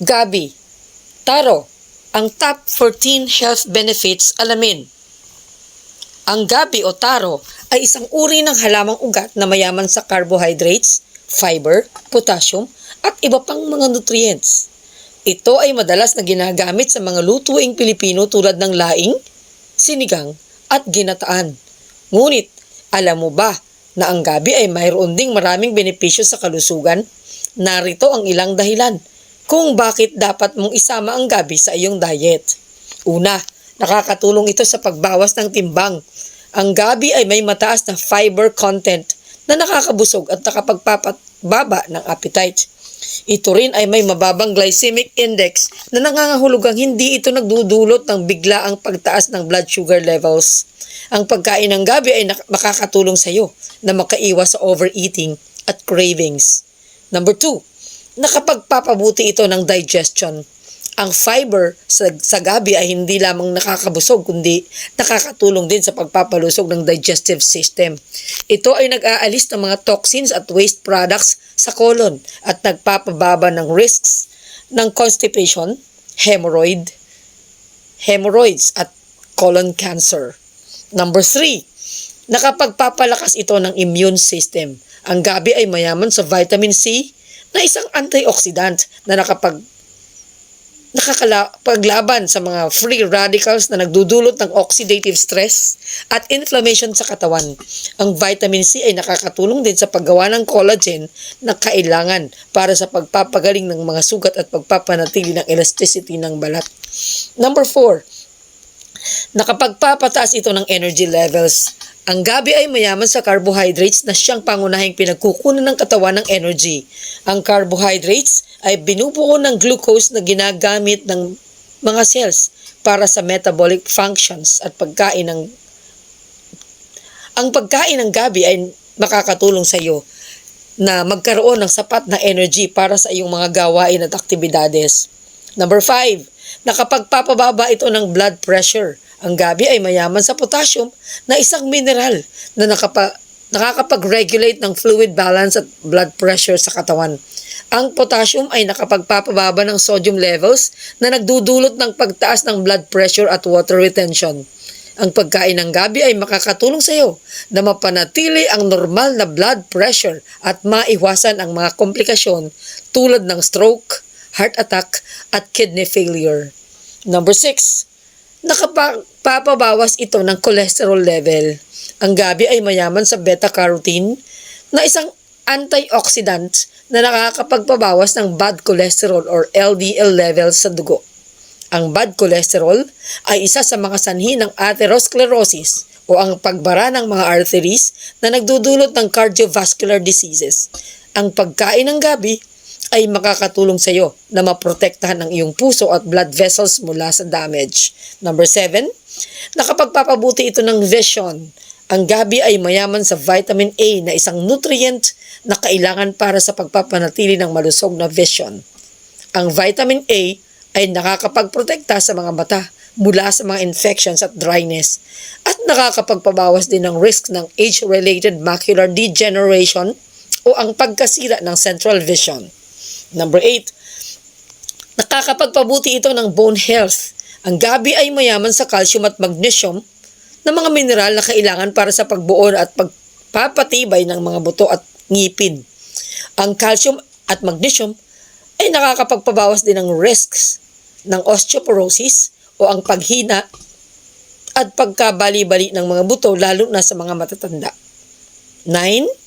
Gabi. Taro. Ang top 14 health benefits alamin. Ang gabi o taro ay isang uri ng halamang ugat na mayaman sa carbohydrates, fiber, potassium, at iba pang mga nutrients. Ito ay madalas na ginagamit sa mga lutuing Pilipino tulad ng laing, sinigang, at ginataan. Ngunit, alam mo ba na ang gabi ay mayroon ding maraming benepisyo sa kalusugan? Narito ang ilang dahilan kung bakit dapat mong isama ang gabi sa iyong diet. Una, nakakatulong ito sa pagbawas ng timbang. Ang gabi ay may mataas na fiber content na nakakabusog at nakapagpapababa ng appetite. Ito rin ay may mababang glycemic index na nangangahulugang hindi ito nagdudulot ng biglaang pagtaas ng blood sugar levels. Ang pagkain ng gabi ay makakatulong sa iyo na makaiwas sa overeating at cravings. Number two, nakapagpapabuti ito ng digestion. Ang fiber sa, sa gabi ay hindi lamang nakakabusog kundi nakakatulong din sa pagpapalusog ng digestive system. Ito ay nag-aalis ng mga toxins at waste products sa colon at nagpapababa ng risks ng constipation, hemorrhoid, hemorrhoids at colon cancer. Number three, nakapagpapalakas ito ng immune system. Ang gabi ay mayaman sa vitamin C na isang antioxidant na nakapag nakakapaglaban sa mga free radicals na nagdudulot ng oxidative stress at inflammation sa katawan. Ang vitamin C ay nakakatulong din sa paggawa ng collagen na kailangan para sa pagpapagaling ng mga sugat at pagpapanatili ng elasticity ng balat. Number 4, nakapagpapataas ito ng energy levels. Ang gabi ay mayaman sa carbohydrates na siyang pangunahing pinagkukunan ng katawan ng energy. Ang carbohydrates ay binubuo ng glucose na ginagamit ng mga cells para sa metabolic functions at pagkain ng ang pagkain ng gabi ay makakatulong sa iyo na magkaroon ng sapat na energy para sa iyong mga gawain at aktibidades. Number 5, nakapagpapababa ito ng blood pressure. Ang gabi ay mayaman sa potassium na isang mineral na nakapa, nakakapag-regulate ng fluid balance at blood pressure sa katawan. Ang potassium ay nakapagpapababa ng sodium levels na nagdudulot ng pagtaas ng blood pressure at water retention. Ang pagkain ng gabi ay makakatulong sa iyo na mapanatili ang normal na blood pressure at maiwasan ang mga komplikasyon tulad ng stroke, heart attack, at kidney failure. Number 6, nakapagpapabawas ito ng cholesterol level. Ang gabi ay mayaman sa beta-carotene na isang antioxidant na nakakapagpabawas ng bad cholesterol or LDL levels sa dugo. Ang bad cholesterol ay isa sa mga sanhi ng atherosclerosis o ang pagbara ng mga arteries na nagdudulot ng cardiovascular diseases. Ang pagkain ng gabi ay makakatulong sa iyo na maprotektahan ang iyong puso at blood vessels mula sa damage. Number 7, nakapagpapabuti ito ng vision. Ang gabi ay mayaman sa vitamin A na isang nutrient na kailangan para sa pagpapanatili ng malusog na vision. Ang vitamin A ay nakakapagprotekta sa mga mata mula sa mga infections at dryness at nakakapagpabawas din ng risk ng age-related macular degeneration o ang pagkasira ng central vision. Number 8, nakakapagpabuti ito ng bone health. Ang gabi ay mayaman sa calcium at magnesium na mga mineral na kailangan para sa pagbuo at pagpapatibay ng mga buto at ngipin. Ang calcium at magnesium ay nakakapagpabawas din ng risks ng osteoporosis o ang paghina at pagkabali-bali ng mga buto lalo na sa mga matatanda. 9.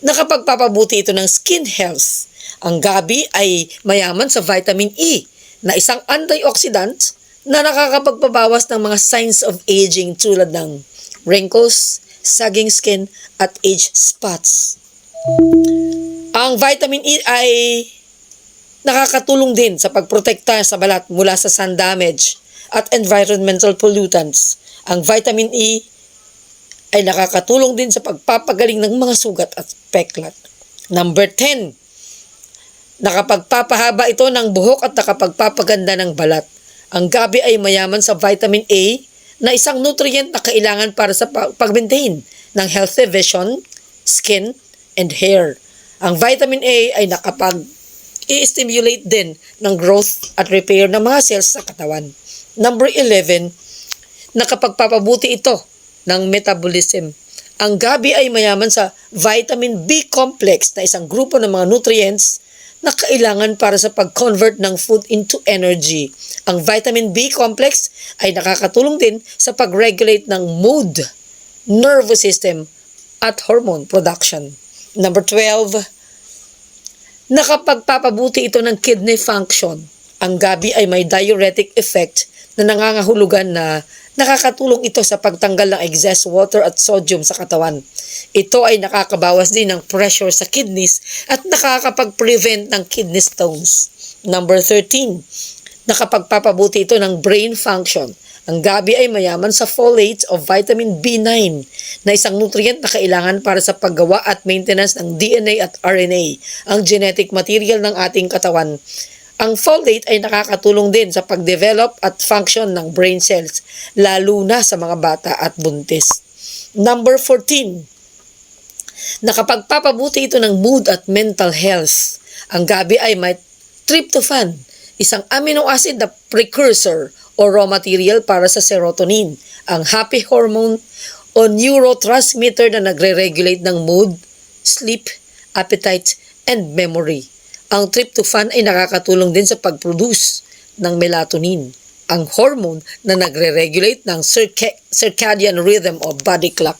Nakapagpapabuti ito ng skin health. Ang gabi ay mayaman sa vitamin E na isang antioxidant na nakakapagpabawas ng mga signs of aging tulad ng wrinkles, sagging skin, at age spots. Ang vitamin E ay nakakatulong din sa pagprotekta sa balat mula sa sun damage at environmental pollutants. Ang vitamin E ay nakakatulong din sa pagpapagaling ng mga sugat at peklat. Number 10, nakapagpapahaba ito ng buhok at nakapagpapaganda ng balat. Ang gabi ay mayaman sa vitamin A na isang nutrient na kailangan para sa pag-maintain ng healthy vision, skin, and hair. Ang vitamin A ay nakapag i-stimulate din ng growth at repair ng mga cells sa katawan. Number 11, nakapagpapabuti ito ng metabolism. Ang gabi ay mayaman sa vitamin B complex na isang grupo ng mga nutrients na kailangan para sa pag-convert ng food into energy. Ang vitamin B complex ay nakakatulong din sa pag-regulate ng mood, nervous system, at hormone production. Number 12, nakapagpapabuti ito ng kidney function. Ang gabi ay may diuretic effect na nangangahulugan na nakakatulong ito sa pagtanggal ng excess water at sodium sa katawan. Ito ay nakakabawas din ng pressure sa kidneys at nakakapag-prevent ng kidney stones. Number 13, nakapagpapabuti ito ng brain function. Ang gabi ay mayaman sa folate of vitamin B9 na isang nutrient na kailangan para sa paggawa at maintenance ng DNA at RNA, ang genetic material ng ating katawan. Ang folate ay nakakatulong din sa pag-develop at function ng brain cells, lalo na sa mga bata at buntis. Number 14, nakapagpapabuti ito ng mood at mental health. Ang gabi ay may tryptophan, isang amino acid na precursor o raw material para sa serotonin, ang happy hormone o neurotransmitter na nagre-regulate ng mood, sleep, appetite, and memory. Ang tryptophan ay nakakatulong din sa pag-produce ng melatonin, ang hormone na nagre-regulate ng circa- circadian rhythm o body clock.